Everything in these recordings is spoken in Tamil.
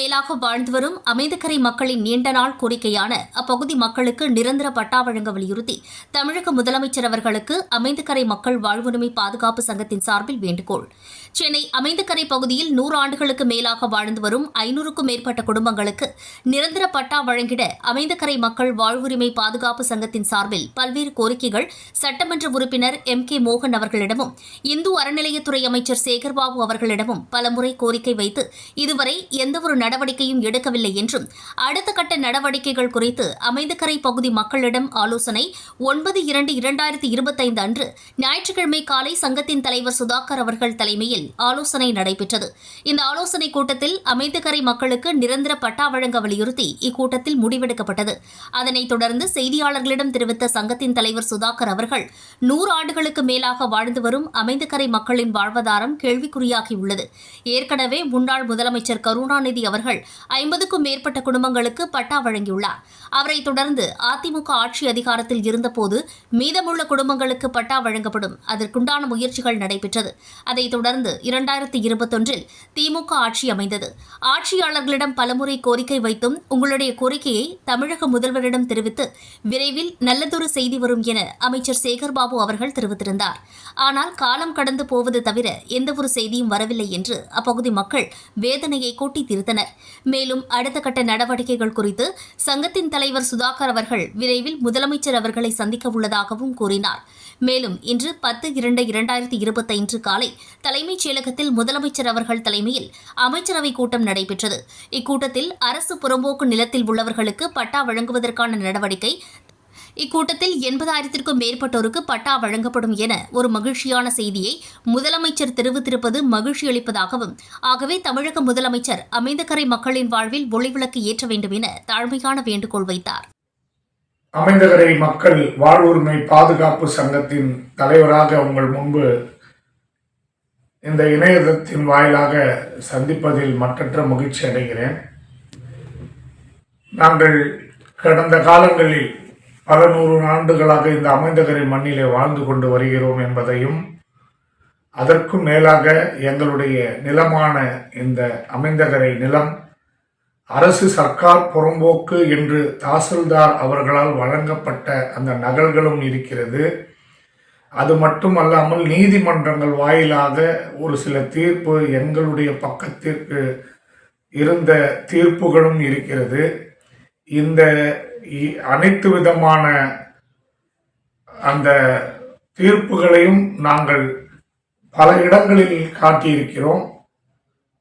மேலாக வாழ்ந்து வரும் அமைதக்கரை மக்களின் நீண்ட நாள் கோரிக்கையான அப்பகுதி மக்களுக்கு நிரந்தர பட்டா வழங்க வலியுறுத்தி தமிழக முதலமைச்சர் அவர்களுக்கு அமைந்தக்கரை மக்கள் வாழ்வுரிமை பாதுகாப்பு சங்கத்தின் சார்பில் வேண்டுகோள். சென்னை அமைந்தக்கரை பகுதியில் நூறு ஆண்டுகளுக்கு மேலாக வாழ்ந்து வரும் ஐநூறுக்கும் மேற்பட்ட குடும்பங்களுக்கு நிரந்தர பட்டா வழங்கிட அமைந்தக்கரை மக்கள் வாழ்வுரிமை பாதுகாப்பு சங்கத்தின் சார்பில் பல்வேறு கோரிக்கைகள் சட்டமன்ற உறுப்பினர் எம் கே மோகன் அவர்களிடமும் இந்து அறநிலையத்துறை அமைச்சர் சேகர்பாபு அவர்களிடமும் பலமுறை கோரிக்கை வைத்து இதுவரை எந்தவொரு நடவடிக்கையும் எடுக்கவில்லை என்றும் அடுத்த கட்ட நடவடிக்கைகள் குறித்து அமைந்தக்கரை பகுதி மக்களிடம் ஆலோசனை ஒன்பது இரண்டு இரண்டாயிரத்தி இருபத்தைந்து அன்று ஞாயிற்றுக்கிழமை காலை சங்கத்தின் தலைவர் சுதாகர் அவர்கள் தலைமையில் ஆலோசனை நடைபெற்றது. இந்த ஆலோசனைக் கூட்டத்தில் அமைந்தக்கரை மக்களுக்கு நிரந்தர பட்டா வழங்க வலியுறுத்தி இக்கூட்டத்தில் முடிவெடுக்கப்பட்டது. அதனைத் தொடர்ந்து செய்தியாளர்களிடம் தெரிவித்த சங்கத்தின் தலைவர் சுதாகர் அவர்கள் நூறு ஆண்டுகளுக்கு மேலாக வாழ்ந்து வரும் அமைந்தக்கரை மக்களின் வாழ்வாதாரம் கேள்விக்குறியாகியுள்ளது. ஏற்கனவே முன்னாள் முதலமைச்சர் கருணாநிதி அவர்கள் ஐம்பதுக்கும் மேற்பட்ட குடும்பங்களுக்கு பட்டா வழங்கியுள்ளார். அவரை தொடர்ந்து அதிமுக ஆட்சி அதிகாரத்தில் இருந்தபோது மீதமுள்ள குடும்பங்களுக்கு பட்டா வழங்கப்படும் அதற்குண்டான முயற்சிகள் நடைபெற்றது. அதைத் தொடர்ந்து இரண்டாயிரத்தி இருபத்தொன்றில் திமுக ஆட்சி அமைந்தது. ஆட்சியாளர்களிடம் பலமுறை கோரிக்கை வைத்தும் உங்களுடைய கோரிக்கையை தமிழக முதல்வரிடம் தெரிவித்து விரைவில் நல்லதொரு செய்தி வரும் என அமைச்சர் சேகர்பாபு அவர்கள் தெரிவித்திருந்தார். ஆனால் காலம் கடந்து போவது தவிர எந்தவொரு செய்தியும் வரவில்லை என்று அப்பகுதி மக்கள் வேதனையை கூட்டி தீர்த்தனர். மேலும் அடுத்த கட்ட நடவடிக்கைகள் குறித்து சங்கத்தின் தலைவர் சுதாகர் அவர்கள் விரைவில் முதலமைச்சர் அவர்களை சந்திக்க உள்ளதாகவும் கூறினார். மேலும் இன்று பத்து இரண்டு இரண்டாயிரத்தி இருபத்தைந்து காலை தலைமைச் செயலகத்தில் முதலமைச்சர் அவர்கள் தலைமையில் அமைச்சரவைக் கூட்டம் நடைபெற்றது. இக்கூட்டத்தில் அரசு புறம்போக்கு நிலத்தில் உள்ளவர்களுக்கு பட்டா வழங்குவதற்கான நடவடிக்கை இக்கூட்டத்தில் எண்பதாயிரத்திற்கும் மேற்பட்டோருக்கு பட்டா வழங்கப்படும் என ஒரு மகிழ்ச்சியான செய்தியை முதலமைச்சர் தெரிவித்திருப்பது மகிழ்ச்சி அளிப்பதாகவும் ஆகவே தமிழக முதலமைச்சர் அமைந்தகரை மக்களின் வாழ்வில் ஒளிவிளக்கு ஏற்ற வேண்டும் என தாழ்மையான வேண்டுகோள் வைத்தார். அமைந்தகரை மக்கள் வாழ்வுரிமை பாதுகாப்பு சங்கத்தின் தலைவராக உங்கள் முன்பு இந்த இணையதளத்தின் வாயிலாக சந்திப்பதில் மற்றற்ற மகிழ்ச்சி அடைகிறேன். நாங்கள் கடந்த காலங்களில் பல நூறு ஆண்டுகளாக இந்த அமைந்தகரை மண்ணிலே வாழ்ந்து கொண்டு வருகிறோம் என்பதையும் அதற்கும் மேலாக எங்களுடைய நிலமான இந்த அமைந்தகரை நிலம் அரசு சர்க்கார் புறம்போக்கு என்று தாசில்தார் அவர்களால் வழங்கப்பட்ட அந்த நகல்களும் இருக்கிறது. அது மட்டுமல்லாமல் நீதிமன்றங்கள் வாயிலாக ஒரு சில தீர்ப்பு எங்களுடைய பக்கத்திற்கு இருந்த தீர்ப்புகளும் இருக்கிறது. இந்த அனைத்து விதமான அந்த தீர்ப்புகளையும் நாங்கள் பல இடங்களில் காட்டியிருக்கிறோம்.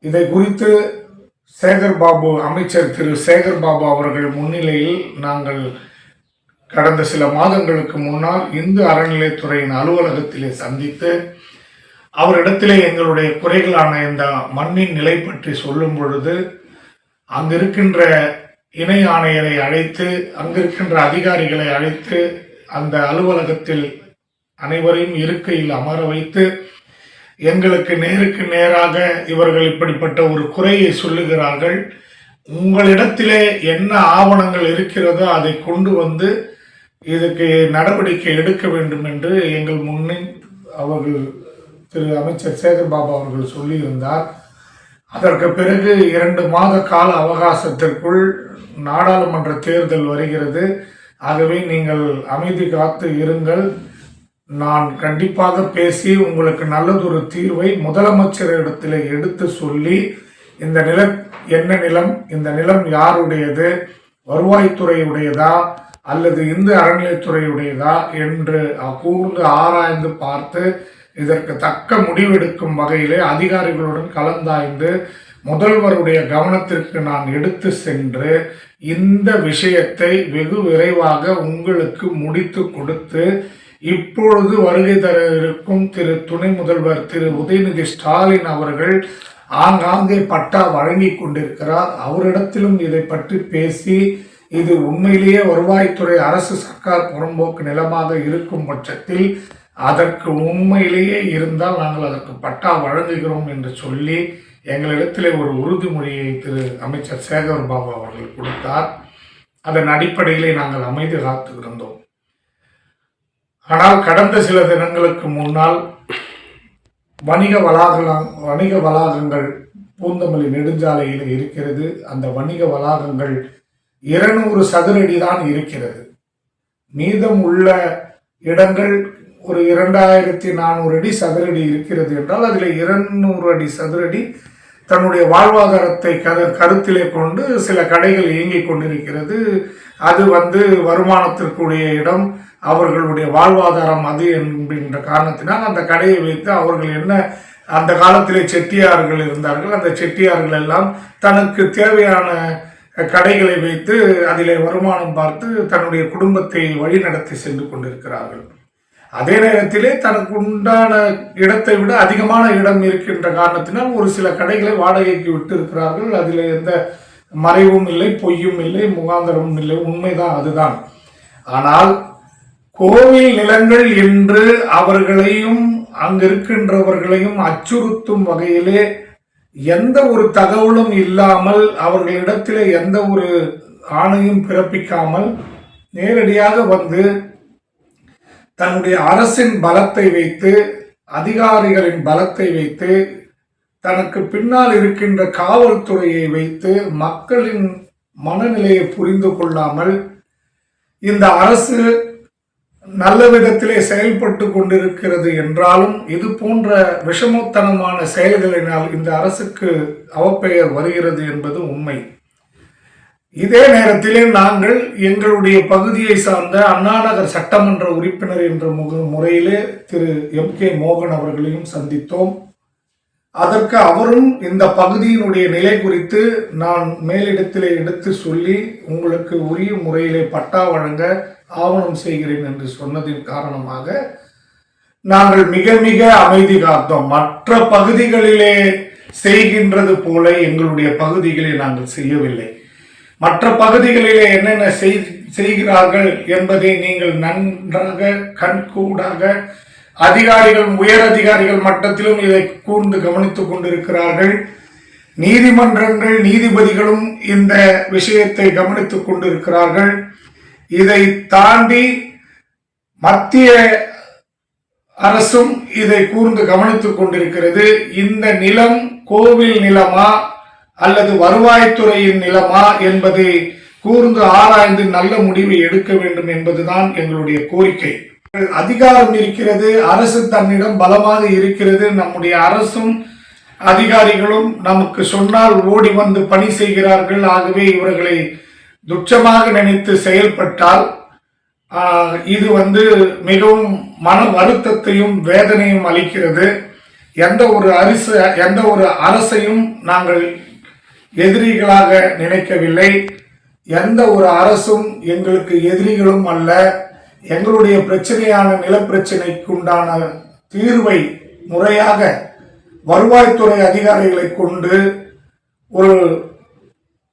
இதை குறித்து சேகர் பாபு அமைச்சர் திரு சேகர் பாபு அவர்கள் முன்னிலையில் நாங்கள் கடந்த சில மாதங்களுக்கு முன்னால் இந்து அறநிலையத்துறையின் அலுவலகத்திலே சந்தித்து அவரிடத்திலே எங்களுடைய குறைகளான இந்த மண்ணின் நிலை பற்றி சொல்லும் பொழுது அங்கிருக்கின்ற இணை ஆணையரை அழைத்து அங்கிருக்கின்ற அதிகாரிகளை அழைத்து அந்த அலுவலகத்தில் அனைவரையும் இருக்கையில் அமர வைத்து எங்களுக்கு நேருக்கு நேராக இவர்கள் இப்படிப்பட்ட ஒரு குறையை சொல்லுகிறார்கள். உங்களிடத்திலே என்ன ஆவணங்கள் இருக்கிறதோ அதை கொண்டு வந்து இதுக்கு நடவடிக்கை எடுக்க வேண்டும் என்று எங்கள் முன்னே அவர்கள் திரு அமைச்சர் சேகர் பாபு அவர்கள் சொல்லியிருந்தார். அதற்கு பிறகு இரண்டு மாத கால அவகாசத்திற்குள் நாடாளுமன்ற தேர்தல் வருகிறது. ஆகவே நீங்கள் அமைதி காத்து இருங்கள். நான் கண்டிப்பாக பேசி உங்களுக்கு நல்லதொரு தீர்வை முதலமைச்சரிடத்தில் எடுத்து சொல்லி இந்த நில என்ன நிலம் இந்த நிலம் யாருடையது? வருவாய்த்துறையுடையதா? அல்லது இந்து அறநிலையத்துறையுடையதா? என்று கூர்ந்து ஆராய்ந்து பார்த்து இதற்கு தக்க முடிவெடுக்கும் வகையிலே அதிகாரிகளுடன் கலந்தாய்ந்து முதல்வருடைய கவனத்திற்கு நான் எடுத்து சென்று இந்த விஷயத்தை வெகு விரைவாக உங்களுக்கு முடித்து கொடுத்து இப்பொழுது வருகை தர இருக்கும் திரு துணை முதல்வர் திரு உதயநிதி ஸ்டாலின் அவர்கள் ஆங்காங்கே பட்டா வழங்கி கொண்டிருக்கிறார். அவரிடத்திலும் இதை பற்றி பேசி இது உண்மையிலேயே வருவாய்த்துறை அரசு சர்க்கார் புறம்போக்கு நிலமாக இருக்கும் பட்சத்தில் அதற்கு உண்மையிலேயே இருந்தால் நாங்கள் அதற்கு பட்டா வழங்குகிறோம் என்று சொல்லி எங்களிடத்தில் ஒரு உறுதிமொழியை திரு அமைச்சர் சேகர் பாபு அவர்கள் கொடுத்தார். அதன் அடிப்படையிலே நாங்கள் அமைதி காத்து இருந்தோம் ஆனால் கடந்த சில தினங்களுக்கு முன்னால் வணிக வளாகம் வணிக வளாகங்கள் பூந்தமல்லி நெடுஞ்சாலையில் இருக்கிறது. அந்த வணிக வளாகங்கள் இருநூறு சதுரடி தான் இருக்கிறது. மீதம் உள்ள இடங்கள் ஒரு இரண்டாயிரத்தி நானூறு அடி சதுரடி இருக்கிறது என்றால் அதில் இருநூறு அடி சதுரடி தன்னுடைய வாழ்வாதாரத்தை கரு கருத்திலே கொண்டு சில கடைகள் இயங்கிக் கொண்டிருக்கிறது. அது வந்து வருமானத்திற்குரிய இடம் அவர்களுடைய வாழ்வாதாரம் அது என்கின்ற காரணத்தினால் அந்த கடையை வைத்து அவர்கள் என்ன அந்த காலத்திலே செட்டியார்கள் இருந்தார்கள். அந்த செட்டியார்கள் எல்லாம் தனக்கு தேவையான கடைகளை வைத்து அதிலே வருமானம் பார்த்து தன்னுடைய குடும்பத்தை வழிநடத்தி சென்று கொண்டிருக்கிறார்கள். அதே நேரத்திலே தனக்கு உண்டான இடத்தை விட அதிகமான இடம் இருக்கின்ற காரணத்தினால் ஒரு சில கடைகளை வாடகைக்கு விட்டு இருக்கிறார்கள் அதில் எந்த மறைவும் இல்லை பொய்யும் இல்லை முகாந்தரமும் இல்லை. உண்மைதான் அதுதான். ஆனால் கோவில் நிலங்கள் என்று அவர்களையும் அங்கிருக்கின்றவர்களையும் அச்சுறுத்தும் வகையிலே எந்த ஒரு தகவலும் இல்லாமல் அவர்களிடத்திலே எந்த ஒரு ஆணையும் பிறப்பிக்காமல் நேரடியாக வந்து தன்னுடைய அரசின் பலத்தை வைத்து அதிகாரிகளின் பலத்தை வைத்து தனக்கு பின்னால் இருக்கின்ற காவல்துறையை வைத்து மக்களின் மனநிலையை புரிந்து கொள்ளாமல் இந்த அரசு நல்ல விதத்திலே செயல்பட்டு கொண்டிருக்கிறது என்றாலும் இது போன்ற விஷமத்தனமான செயல்களினால் இந்த அரசுக்கு அவப்பெயர் வருகிறது என்பது உண்மை. இதே நேரத்திலே நாங்கள் எங்களுடைய பகுதியை சார்ந்த அண்ணாநகர் சட்டமன்ற உறுப்பினர் என்ற முக முறையிலே திரு எம் கே மோகன் அவர்களையும் சந்தித்தோம். அதற்கு அவரும் இந்த பகுதியினுடைய நிலை குறித்து நான் மேலிடத்திலே எடுத்து சொல்லி உங்களுக்கு உரிய முறையிலே பட்டா வழங்க ஆவணம் செய்கிறேன் என்று சொன்னதின் காரணமாக நாங்கள் மிக மிக அமைதி காத்தோம். மற்ற பகுதிகளிலே செய்கின்றது போல எங்களுடைய பகுதிகளை நாங்கள் செய்யவில்லை. மற்ற பகுதிகளிலே என்னென்ன செய் செய்கிறார்கள் என்பதை நீங்கள் நன்றாக கண்கூடாக அதிகாரிகள் உயர் அதிகாரிகள் மட்டத்திலும் இதை கூர்ந்து கவனித்துக் கொண்டிருக்கிறார்கள். நீதிமன்றங்கள் நீதிபதிகளும் இந்த விஷயத்தை கவனித்துக் கொண்டிருக்கிறார்கள். இதை தாண்டி மத்திய அரசும் இதை கூர்ந்து கவனித்துக் கொண்டிருக்கிறது. இந்த நிலம் கோவில் நிலமா? அல்லது வருவாய்த்துறையின் நிலமா என்பதை கூர்ந்து ஆராய்ந்து நல்ல முடிவை எடுக்க வேண்டும் என்பதுதான் எங்களுடைய கோரிக்கை. அதிகாரம் இருக்கிறது அரசு தன்னிடம் பலமாக இருக்கிறது. நம்முடைய அரசும் அதிகாரிகளும் நமக்கு சொன்னால் ஓடி வந்து பணி செய்கிறார்கள். ஆகவே இவர்களை துச்சமாக நினைத்து செயல்பட்டால் இது வந்து மிகவும் மன வருத்தத்தையும் வேதனையும் அளிக்கிறது. எந்த ஒரு அரசு எந்த ஒரு அரசையும் நாங்கள் எதிரிகளாக நினைக்கவில்லை. எந்த ஒரு அரசும் எங்களுக்கு எதிரிகளும் அல்ல. எங்களுடைய பிரச்சனையான நிலப்பிரச்சனைக்குண்டான தீர்வை முறையாக வருவாய்த்துறை அதிகாரிகளை கொண்டு ஒரு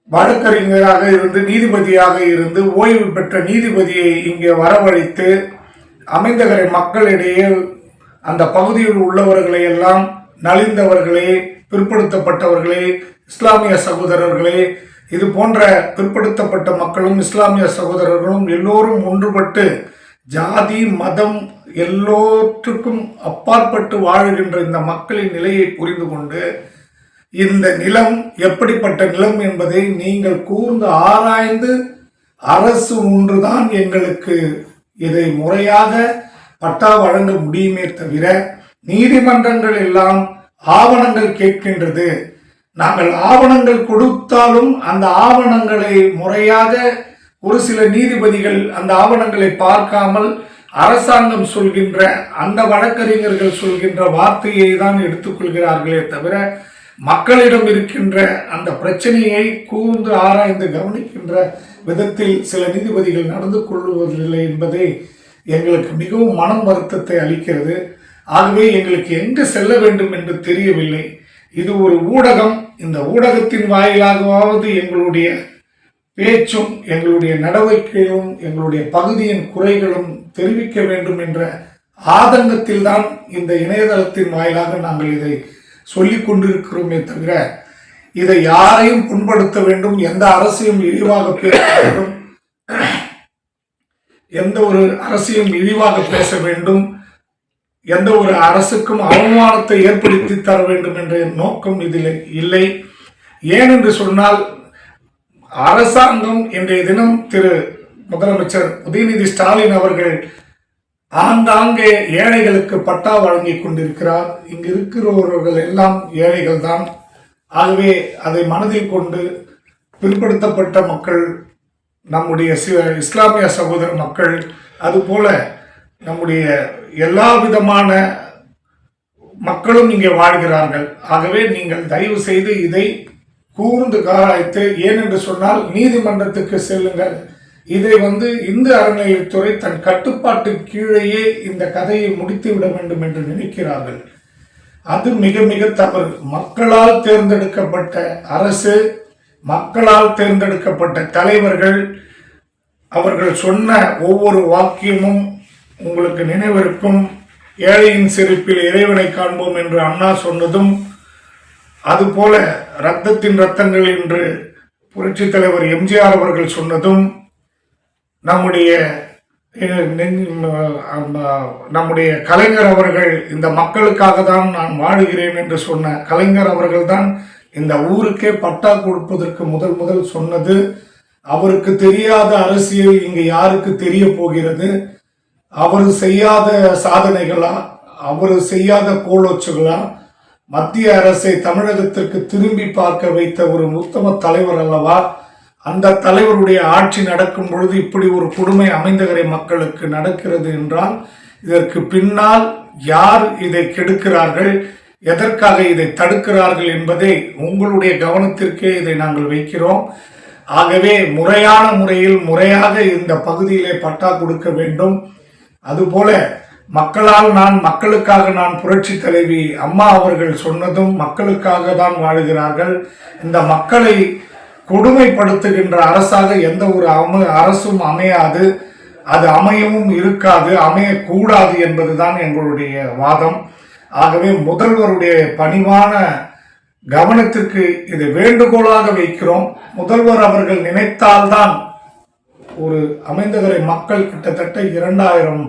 வழக்கறிஞராக இருந்து நீதிபதியாக இருந்து ஓய்வு பெற்ற நீதிபதியை இங்கே வரவழைத்து அமைந்தகரை மக்களிடையே அந்த பகுதியில் உள்ளவர்களை எல்லாம் நலிந்தவர்களே பிற்படுத்தப்பட்டவர்களே இஸ்லாமிய சகோதரர்களே இது போன்ற பிற்படுத்தப்பட்ட மக்களும் இஸ்லாமிய சகோதரர்களும் எல்லோரும் ஒன்றுபட்டு ஜாதி மதம் எல்லோற்றுக்கும் அப்பாற்பட்டு வாழுகின்ற இந்த மக்களின் நிலையை புரிந்து கொண்டு இந்த நிலம் எப்படிப்பட்ட நிலம் என்பதை நீங்கள் கூர்ந்து ஆராய்ந்து அரசு ஒன்றுதான் எங்களுக்கு இதை முறையாக பட்டா வழங்க முடியுமே தவிர நீதிமன்றங்கள் எல்லாம் ஆவணங்கள் கேட்கின்றது. நாங்கள் ஆவணங்கள் கொடுத்தாலும் அந்த ஆவணங்களை முறையாக ஒரு சில நீதிபதிகள் அந்த ஆவணங்களை பார்க்காமல் அரசாங்கம் சொல்கின்ற அந்த வழக்கறிஞர்கள் சொல்கின்ற வார்த்தையை தான் எடுத்துக்கொள்கிறார்களே தவிர மக்களிடம் இருக்கின்ற அந்த பிரச்சனையை கூர்ந்து ஆராய்ந்து கவனிக்கின்ற விதத்தில் சில நீதிபதிகள் நடந்து கொள்வதில்லை என்பதை எங்களுக்கு மிகவும் மனம் வருத்தத்தை அளிக்கிறது. ஆகவே எங்களுக்கு எங்கு செல்ல வேண்டும் என்று தெரியவில்லை. இது ஒரு ஊடகம். இந்த ஊடகத்தின் வாயிலாகவாவது எங்களுடைய பேச்சும் எங்களுடைய நடவடிக்கைகளும் எங்களுடைய பகுதியின் குறைகளும் தெரிவிக்க வேண்டும் என்ற ஆதங்கத்தில் தான் இந்த இணையதளத்தின் வாயிலாக நாங்கள் இதை சொல்லிக் கொண்டிருக்கிறோமே தவிர இதை யாரையும் புண்படுத்த வேண்டும் எந்த அரசையும் இழிவாக பேச வேண்டும் எந்த ஒரு அரசையும் இழிவாக பேச வேண்டும் எந்த ஒரு அரசுக்கும் அவமானத்தை ஏற்படுத்தி தர வேண்டும் என்ற நோக்கம் இதில் இல்லை. ஏனென்று சொன்னால் அரசாங்கம் இன்றைய தினம் திரு முதலமைச்சர் உதயநிதி ஸ்டாலின் அவர்கள் ஆங்காங்கே ஏழைகளுக்கு பட்டா வழங்கி கொண்டிருக்கிறார். இங்கு இருக்கிறவர்கள் எல்லாம் ஏழைகள் தான். ஆகவே அதை மனதில் கொண்டு பிற்படுத்தப்பட்ட மக்கள் நம்முடைய இஸ்லாமிய சகோதர மக்கள் அதுபோல நம்முடைய எல்லா விதமான மக்களும் இங்கே வாழ்கிறார்கள். ஆகவே நீங்கள் தயவு செய்து இதை கூர்ந்து காராய்த்து ஏனென்று சொன்னால் நீதிமன்றத்துக்கு செல்லுங்கள். இதை வந்து இந்து அறநிலையத்துறை தன் கட்டுப்பாட்டு கீழேயே இந்த கதையை முடித்து விட வேண்டும் என்று நினைக்கிறார்கள். அது மிக மிக தவறு. மக்களால் தேர்ந்தெடுக்கப்பட்ட அரசு மக்களால் தேர்ந்தெடுக்கப்பட்ட தலைவர்கள் அவர்கள் சொன்ன ஒவ்வொரு வாக்கியமும் உங்களுக்கு நினைவிருக்கும் ஏழையின் சிரிப்பில் இறைவனை காண்போம் என்று அண்ணா சொன்னதும் அதுபோல ரத்தத்தின் ரத்தங்கள் என்று புரட்சித் தலைவர் எம்ஜிஆர் அவர்கள் சொன்னதும் நம்முடைய நம்முடைய கலைஞர் அவர்கள் இந்த மக்களுக்காக தான் நான் வாழுகிறேன் என்று சொன்ன கலைஞர் அவர்கள் தான் இந்த ஊருக்கே பட்டா கொடுப்பதற்கு முதல் முதல் சொன்னது. அவருக்கு தெரியாத அரசியல் இங்கு யாருக்கு தெரிய போகிறது? அவர் செய்யாத சாதனைகளா அவர் செய்யாத கோலோச்சுகளா மத்திய அரசை தமிழகத்திற்கு திரும்பி பார்க்க வைத்த ஒரு உத்தம தலைவர் அல்லவா? அந்த தலைவருடைய ஆட்சி நடக்கும் பொழுது இப்படி ஒரு கொடுமை அமைந்தகரை மக்களுக்கு நடக்கிறது என்றால் இதற்கு பின்னால் யார் இதை கெடுக்கிறார்கள் எதற்காக இதை தடுக்கிறார்கள் என்பதை உங்களுடைய கவனத்திற்கே இதை நாங்கள் வைக்கிறோம். ஆகவே முறையான முறையில் முறையாக இந்த பகுதியிலே பட்டா கொடுக்க வேண்டும். அதுபோல மக்களால் நான் மக்களுக்காக நான் புரட்சி தலைவி அம்மா அவர்கள் சொன்னதும் மக்களுக்காக தான் வாழுகிறார்கள். இந்த மக்களை கொடுமைப்படுத்துகின்ற அரசாக எந்த ஒரு அம அரசும் அமையாது. அது அமையவும் இருக்காது அமையக்கூடாது என்பதுதான் எங்களுடைய வாதம். ஆகவே முதல்வருடைய பணிவான கவனத்திற்கு இது வேண்டுகோளாக வைக்கிறோம். முதல்வர் அவர்கள் நினைத்தால்தான் ஒரு அமைந்தகரை மக்கள் கிட்டத்தட்ட இரண்டாயிரம்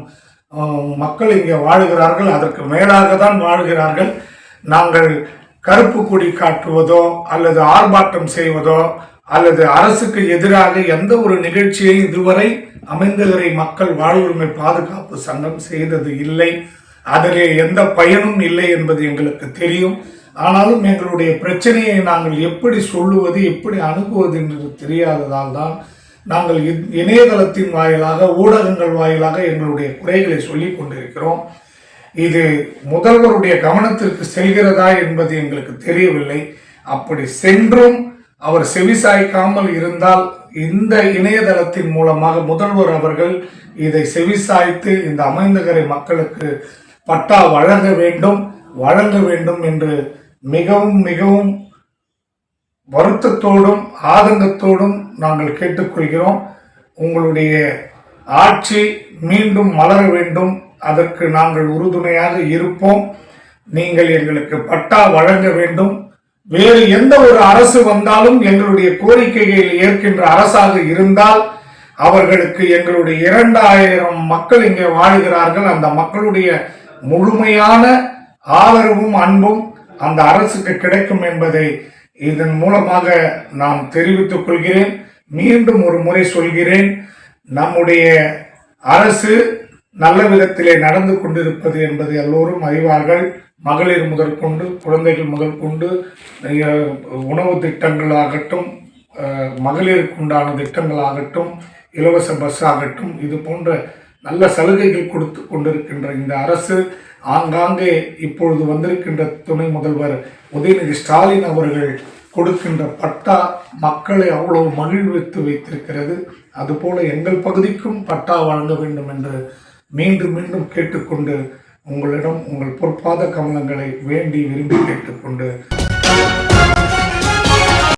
மக்கள் இங்கே வாழுகிறார்கள் அதற்கு மேலாக தான் வாழ்கிறார்கள். நாங்கள் கருப்பு கொடி காட்டுவதோ அல்லது ஆர்ப்பாட்டம் செய்வதோ அல்லது அரசுக்கு எதிராக எந்த ஒரு நிகழ்ச்சியை இதுவரை அமைந்தகரை மக்கள் வாழ்வுரிமை பாதுகாப்பு சங்கம் செய்தது இல்லை. அதிலே எந்த பயனும் இல்லை என்பது எங்களுக்கு தெரியும். ஆனாலும் எங்களுடைய பிரச்சனையை நாங்கள் எப்படி சொல்லுவது எப்படி அணுகுவது என்று தெரியாததால் தான் நாங்கள் இணையதளத்தின் வாயிலாக ஊடகங்கள் வாயிலாக எங்களுடைய குறைகளை சொல்லிக் கொண்டிருக்கிறோம். இது முதல்வருடைய கவனத்திற்கு செல்கிறதா என்பது எங்களுக்கு தெரியவில்லை. அப்படி சென்றும் அவர் செவிசாய்க்காமல் இருந்தால் இந்த இணையதளத்தின் மூலமாக முதல்வர் அவர்கள் இதை செவிசாய்த்து இந்த அமைந்தகரை மக்களுக்கு பட்டா வழங்க வேண்டும் வழங்க வேண்டும் என்று மிகவும் மிகவும் வருத்தத்தோடும் ஆதங்கத்தோடும் நாங்கள் கேட்டுக்கொள்கிறோம். உங்களுடைய ஆட்சி மீண்டும் மலர வேண்டும். அதற்கு நாங்கள் உறுதுணையாக இருப்போம். நீங்கள் எங்களுக்கு பட்டா வழங்க வேண்டும். வேறு எந்த ஒரு அரசு வந்தாலும் எங்களுடைய கோரிக்கைகளை ஏற்கின்ற அரசாக இருந்தால் அவர்களுக்கு எங்களுடைய இரண்டாயிரம் மக்கள் இங்கே வாழ்கிறார்கள். அந்த மக்களுடைய முழுமையான ஆதரவும் அன்பும் அந்த அரசுக்கு கிடைக்கும் என்பதை இதன் மூலமாக நான் தெரிவித்துக் கொள்கிறேன். மீண்டும் ஒரு முறை சொல்கிறேன். நம்முடைய அரசு நல்ல விதத்திலே நடந்து கொண்டிருப்பது என்பது எல்லோரும் அறிவார்கள். மகளிர் முதற்கொண்டு குழந்தைகள் முதற்கொண்டு அஹ், உணவு திட்டங்களாகட்டும் மகளிருக்கு உண்டான திட்டங்களாகட்டும் இலவச பஸ் ஆகட்டும் இது போன்ற நல்ல சலுகைகள் கொடுத்து கொண்டிருக்கின்ற இந்த அரசு ஆங்காங்கே இப்பொழுது வந்திருக்கின்ற துணை முதல்வர் உதயநிதி ஸ்டாலின் அவர்கள் கொடுக்கின்ற பட்டா மக்களை அவ்வளவு மகிழ்வித்து வைத்திருக்கிறது. அதுபோல எங்கள் பகுதிக்கும் பட்டா வழங்க வேண்டும் என்று மீண்டும் மீண்டும் கேட்டுக்கொண்டு உங்களிடம் உங்கள் பொற்பாத கமலங்களை வேண்டி விரும்பி கேட்டுக்கொண்டு